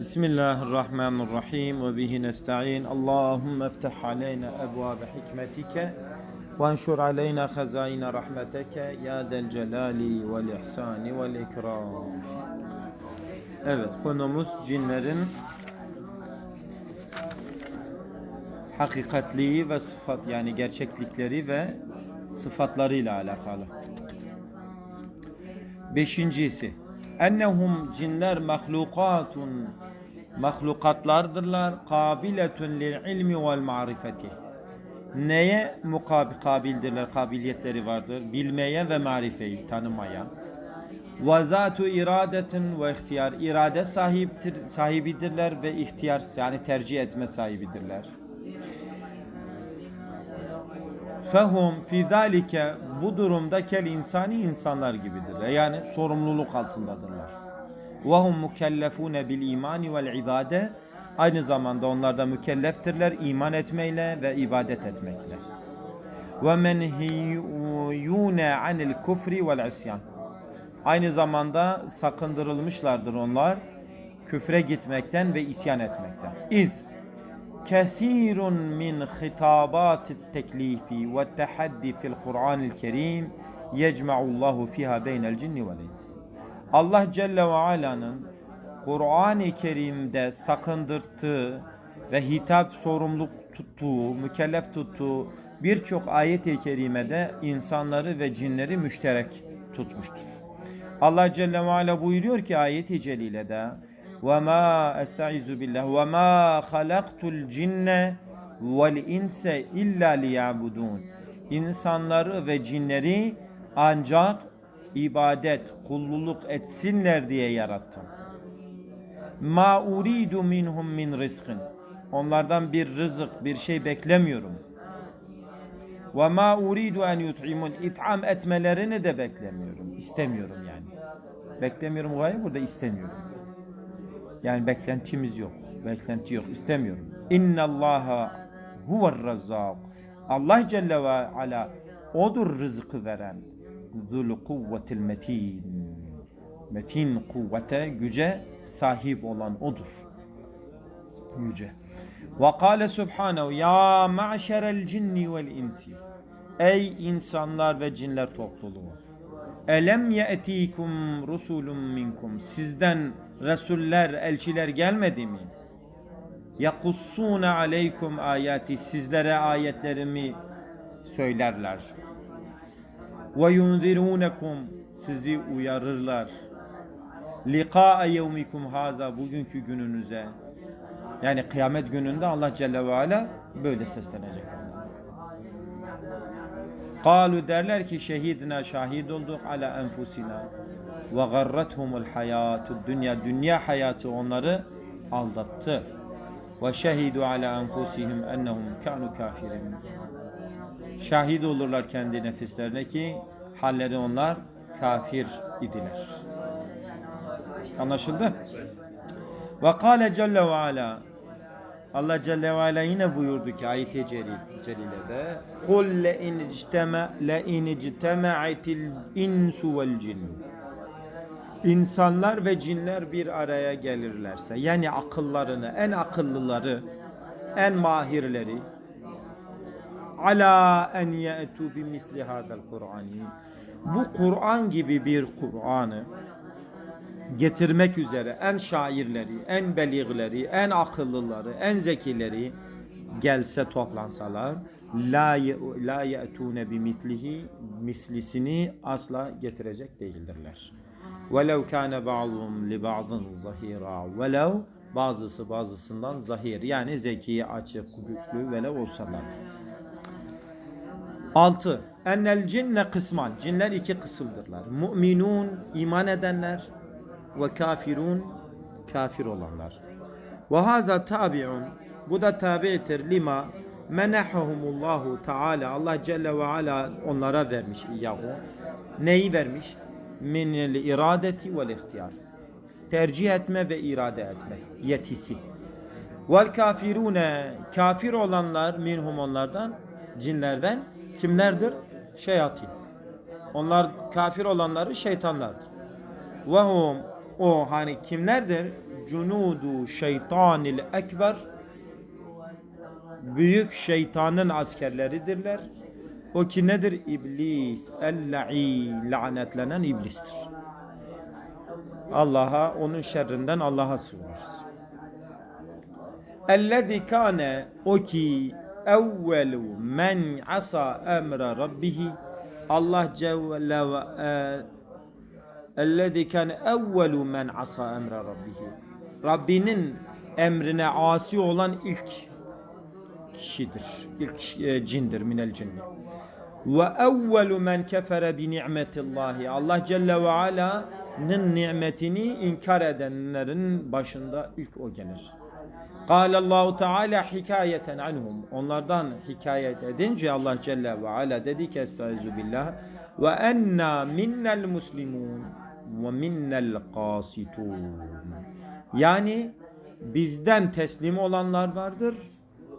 Bismillahirrahmanirrahim ve bihi nesta'in. Allahümme iftah aleyna ebvabe hikmetike ve enşur aleyna hazayna rahmeteke ya del celali vel ihsani vel ikram. Evet konumuz cinlerin hakikatliği ve sıfat yani gerçeklikleri ve sıfatlarıyla alakalı. Beşincisi ennehum cinler mahlukatun. Mahlukatlardırlar kabiletun lil ilmi vel marifeti. Neye mukabil kabildirler kabiliyetleri vardır? Bilmeye ve marifeyi tanımaya. Ve zatu iradetin ve ihtiyar irade sahiptir, sahibidirler ve ihtiyar yani tercih etme sahibidirler. Fehum fi zalike bu durumda kel insani insanlar gibidirler. Yani sorumluluk altındadırlar. Bil imani vel ibade aynı zamanda onlar da mükelleftirler iman etmeyle ve ibadet etmekle. Anil kufri vel isyan. Aynı zamanda sakındırılmışlardır onlar küfre gitmekten ve isyan etmekten. İz كثير من خطابات التكليف والتحدي في القرآن الكريم يجمع الله فيها بين الجن والإنس Allah Celle ve Ala'nın Kur'an-ı Kerim'de sakındırttığı ve hitap sorumluluk tuttuğu, mükellef tuttuğu birçok ayet-i kerimede insanları ve cinleri müşterek tutmuştur. Allah Celle ve Ala buyuruyor ki ayet-i celilede ve ma estaizu billah. Ve ma halaktul cinne vel illa liyabudun. İnsanları ve cinleri ancak ibadet, kulluluk etsinler diye yarattım. Ma uridu minhum min rizkin. Onlardan bir rızık, bir şey beklemiyorum. Ve ma uridu en yut'imun. İt'am etmelerini de beklemiyorum. İstemiyorum yani. Beklemiyorum gaye burada istemiyorum. Yani beklentimiz yok. Beklenti yok. İstemiyorum. İnna Allaha huver razzak. Allah Celle ve Ala odur rızkı veren. Zul kuvvetil metin. Metin kuvvete, güce sahip olan odur. Yüce. Ve kâle subhanehu ya ma'şerel cinni vel insi. Ey insanlar ve cinler topluluğu. Elem ye'tikum rusulun minkum. Sizden Resuller, elçiler gelmedi mi? Yakussune aleykum ayati. Sizlere ayetlerimi söylerler. Ve yunzirunekum. Sizi uyarırlar. Liqa'a yevmikum haza. Bugünkü gününüze. Yani kıyamet gününde Allah Celle ve Ala böyle seslenecek. Kalu derler ki şehidina şahit olduk ala enfusina ve garrethumul hayatud dünya dünya hayatı onları aldattı. Ve şehidu ala enfusihim ennehum kanu kafirin. Şahit olurlar kendi nefislerine ki halleri onlar kafir idiler. Anlaşıldı? Ve kâle celle ve ala Allah Celle ve Ala yine buyurdu ki ayet-i celil, celilede ictema le in ictema'atil insu vel cin. İnsanlar ve cinler bir araya gelirlerse yani akıllarını en akıllıları en mahirleri ala en ye'tu bi misli hadal Kur'ani. Bu Kur'an gibi bir Kur'an'ı getirmek üzere en şairleri, en beligleri, en akıllıları, en zekileri gelse toplansalar la la yetune bi mislihi mislisini asla getirecek değildirler. Velev kana ba'dhum li ba'dhin zahira. Velev bazısı bazısından zahir yani zeki, açık, güçlü velev olsalar. 6. Ennel cinne kısman. Cinler iki kısımdırlar. Mu'minun iman edenler ve kafirun kafir olanlar. Ve haza tabi'un bu da tabi'tir lima menahahumullahu Teala Allah Celle ve Ala onlara vermiş iyahu. Neyi vermiş? Minel iradeti vel ihtiyar. Tercih etme ve irade etme yetisi. Vel kafirune kafir olanlar minhum onlardan cinlerden kimlerdir? Şeyatin. Onlar kafir olanları şeytanlardır. Ve hum o hani kimlerdir? cunudu şeytanil ekber büyük şeytanın askerleridirler. O ki nedir? İblis, el-la'i, lanetlenen iblistir. Allah'a, onun şerrinden Allah'a sığınırız. Ellezî kâne o ki evvelu men asa emre rabbihi Allah Celle ve ellezî kâne evvelu men asa emre rabbihi Rabbinin emrine asi olan ilk kişidir. İlk e, cindir minel cinni. Ve evvelu men kefere bi ni'metillahi. Allah Celle ve Ala'nın nimetini inkar edenlerin başında ilk o gelir. Kâle Allahu Teala hikayeten anhum. Onlardan hikayet edince Allah Celle ve Ala dedi ki Estaizu billah ve enna minnel muslimun ve minnel kasitun. Yani bizden teslim olanlar vardır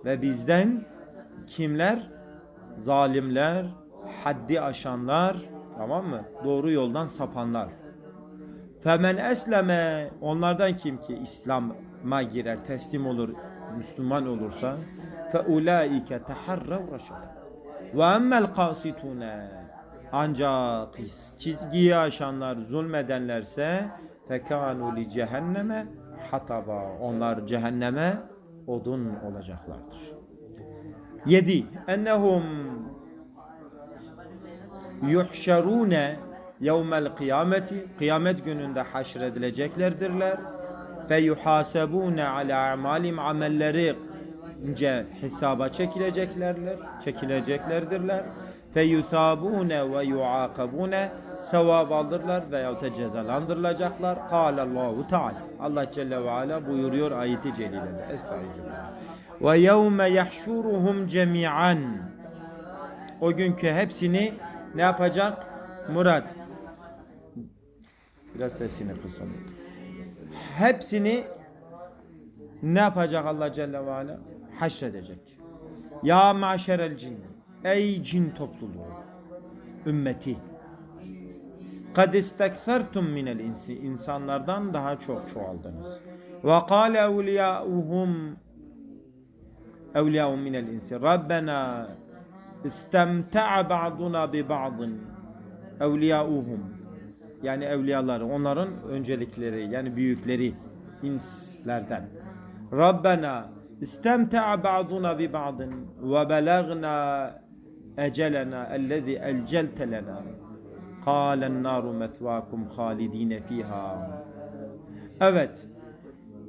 ve bizden kimler? Zalimler, haddi aşanlar, tamam mı? Doğru yoldan sapanlar. Femen esleme onlardan kim ki İslam'a girer, teslim olur, Müslüman olursa fe ulaike taharrav raşada. Ve emmel kasitune ancak çizgiyi aşanlar, zulmedenlerse fekanu li cehenneme hataba. Onlar cehenneme odun olacaklardır. 7. Ennehum yuhşerune yevmel kıyameti kıyamet gününde haşredileceklerdirler ve yuhasebune ala amalim amelleri ince hesaba çekileceklerler çekileceklerdirler fe yusabune ve yuakabune sevap alırlar veyahut da cezalandırılacaklar. Kâle Allahu Teala. Allah Celle ve Ala buyuruyor ayeti celilede. Estağfirullah. Ve yevme yahşuruhum cemi'an. O günkü hepsini ne yapacak? Murat. Biraz sesini kısın. Hepsini ne yapacak Allah Celle ve Ala? Haşredecek. Ya maşerel cin. Ey cin topluluğu. Ümmeti. Kad isteksertum minel insi. İnsanlardan daha çok çoğaldınız. Ve kâle evliyâuhum evliyâhum minel insi. Rabbena istemta'a ba'duna bi ba'dın. Evliyâuhum. Yani evliyaları, onların öncelikleri, yani büyükleri inslerden. Rabbena istemta'a ba'duna bi ba'dın ve belagna ecelena ellezî elcelte lena. Kâlen nâru mesvâkum hâlidîne fîhâ. Evet.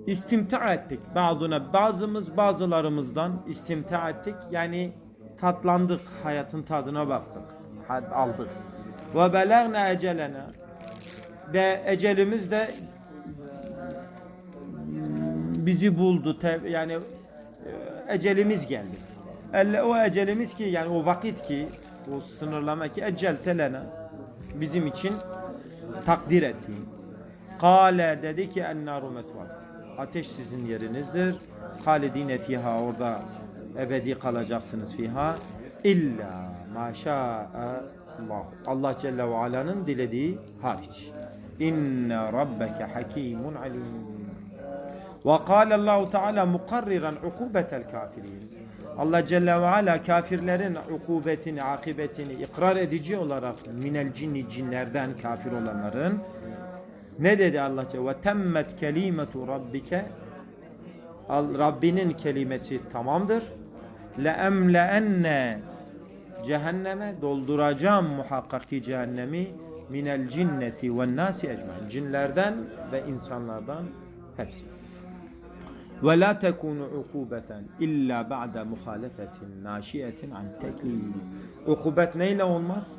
İstimta ettik. Bazına bazımız bazılarımızdan istimta ettik. Yani tatlandık. Hayatın tadına baktık. Aldık. Ve belagna ecelena. Ve ecelimiz de bizi buldu. Yani e, ecelimiz geldi. Elle o ecelimiz ki yani o vakit ki o sınırlama ki ecel telena bizim için takdir ettiğin. Kale dedi ki ennaru mesvar. Ateş sizin yerinizdir. Halidine fiha orada ebedi kalacaksınız fiha. İlla maşa Allah. Allah Celle ve Ala'nın dilediği hariç. İnne rabbeke hakimun alim. Ve kâle Allahu Teala mukarriran ukubetel kafirin. Allah Celle ve Ala kafirlerin ukubetini, akıbetini ikrar edici olarak minel cinni cinlerden kafir olanların ne dedi Allah Celle ve temmet kelimetu rabbike Rabbinin kelimesi tamamdır. Le emleenne cehenneme dolduracağım muhakkak ki cehennemi minel cinneti ve nasi ecmain. Cinlerden ve insanlardan hepsi. Ve la tekunu ukubeten illa ba'de muhalefetin naşiyetin an teklif. Ukubet neyle olmaz?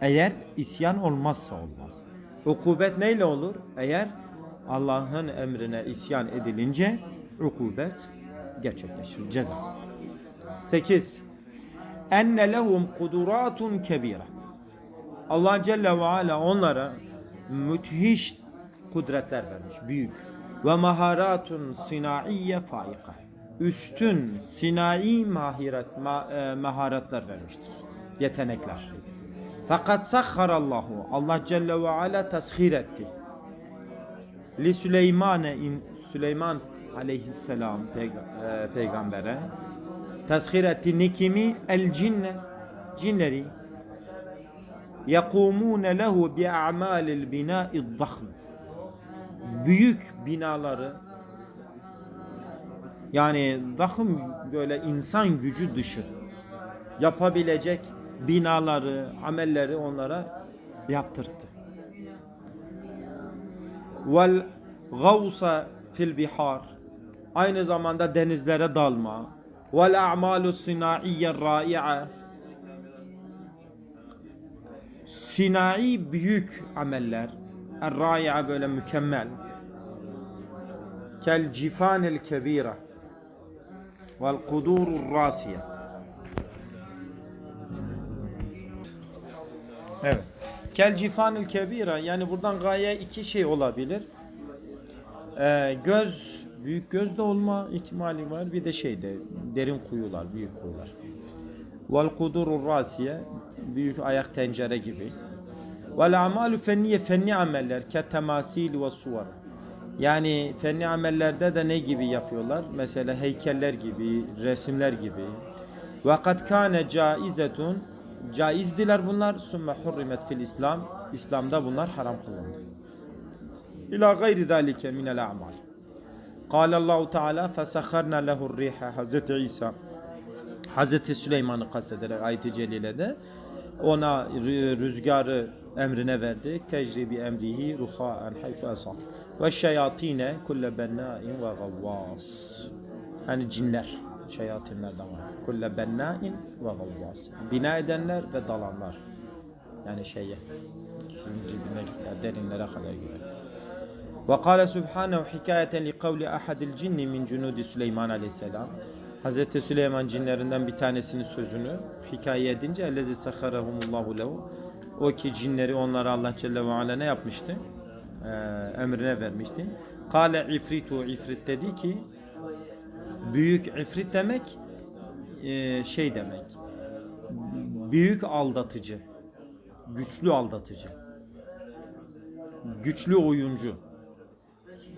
Eğer isyan olmazsa olmaz. Ukubet neyle olur? Eğer Allah'ın emrine isyan edilince ukubet gerçekleşir. Ceza. 8. Enne lehum kuduratun kebira. Allah Celle ve Ala onlara müthiş kudretler vermiş. Büyük. Ve maharatun sinaiye faika. Üstün sinai mahiret, ma, e, maharetler vermiştir. Yetenekler. Fakat sakharallahu. Allah Celle ve Ala teshir etti. li Süleymane Süleyman aleyhisselam peyga- e, peygambere teshir etti ne kimi el cinne cinleri yakumune lehu bi a'malil bina'i dahm büyük binaları yani dahım böyle insan gücü dışı yapabilecek binaları, amelleri onlara yaptırttı. Vel gavsa fil bihar aynı zamanda denizlere dalma. Vel a'malu sinaiye rai'a sinai büyük ameller. Er-rai'a böyle mükemmel. Kel cifanil kebira vel kudurur rasiye. Evet. Kel cifanil kebira yani buradan gaye iki şey olabilir. Ee, göz büyük göz de olma ihtimali var. Bir de şeyde derin kuyular, büyük kuyular. Vel kudurur rasiye büyük ayak tencere gibi. Vel amalu fenniye fenni ameller ke temasil ve suvar. Yani fenni amellerde de ne gibi yapıyorlar? Mesela heykeller gibi, resimler gibi. Ve kad kâne caizetun caizdiler bunlar. Sümme hurrimet fil İslam. İslam'da bunlar haram kılındı. İlâ gayri zâlike minel a'mal. Kâle Allahu Teala fesahharna lehu'r riha Hazreti İsa Hazreti Süleyman'ı kastederek ayet-i celilede ona rü- rüzgarı emrine verdik. Tecribi emrihi ruhaen haytu asah. Ve şeyatine kulle bennâin ve gavvas. Yani cinler, şeyatinlerden var. Kulle bennâin ve gavvas. Bina edenler ve dalanlar. Yani şeye, suyun dibine gider, derinlere kadar gider. وقال سبحانه حكاية لقول أحد الجن من جنود سليمان aleyhisselam Hazreti Süleyman cinlerinden bir tanesinin sözünü hikaye edince ellezi sakharahumullahu lehu o ki cinleri onlara Allah Celle ve Ala ne yapmıştı? Ee, emrine vermişti. Kale ifritu ifrit dedi ki büyük ifrit demek e, şey demek. Büyük aldatıcı güçlü aldatıcı. Güçlü oyuncu.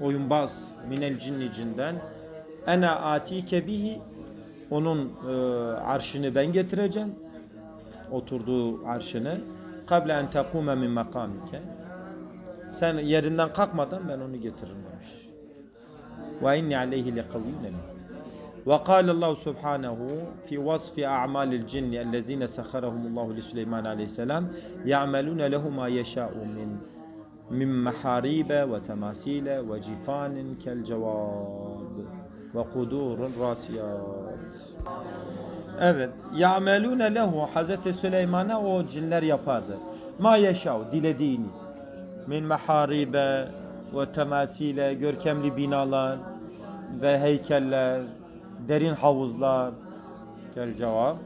Oyunbaz minel cinni cinden. Ena atike bihi onun e, arşını ben getireceğim. Oturduğu arşını. Kable en tekume min makamike sen yerinden kalkmadan ben onu getiririm demiş. Ve inni aleyhi lekaviyyun Ve kâle Allah subhanehu fi vasfi a'malil cinni ellezine sekharahumullahu li Süleyman aleyhisselam ya'melune lehu ma yeşâ'u min min maharibe ve temasile ve cifanin kel cevab ve kudurun rasiyat. Evet. Ya'melune lehu Hazreti Süleyman'a o cinler yapardı. Ma yeşav dilediğini. Min meharibe ve temasile görkemli binalar ve heykeller, derin havuzlar. Gel cevap.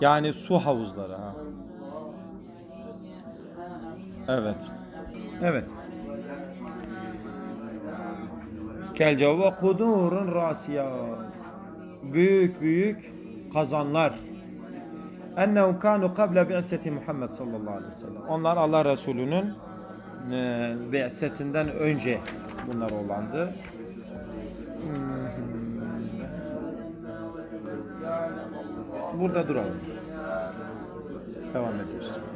Yani su havuzları ha. Evet. Evet. Kel cevabı kudurun rasiya. Büyük büyük kazanlar. Ennehu kanu qabla bi'seti Muhammed sallallahu aleyhi ve sellem. Onlar Allah Resulü'nün e, bi'setinden önce bunlar olandı. Burada duralım. Devam ederiz.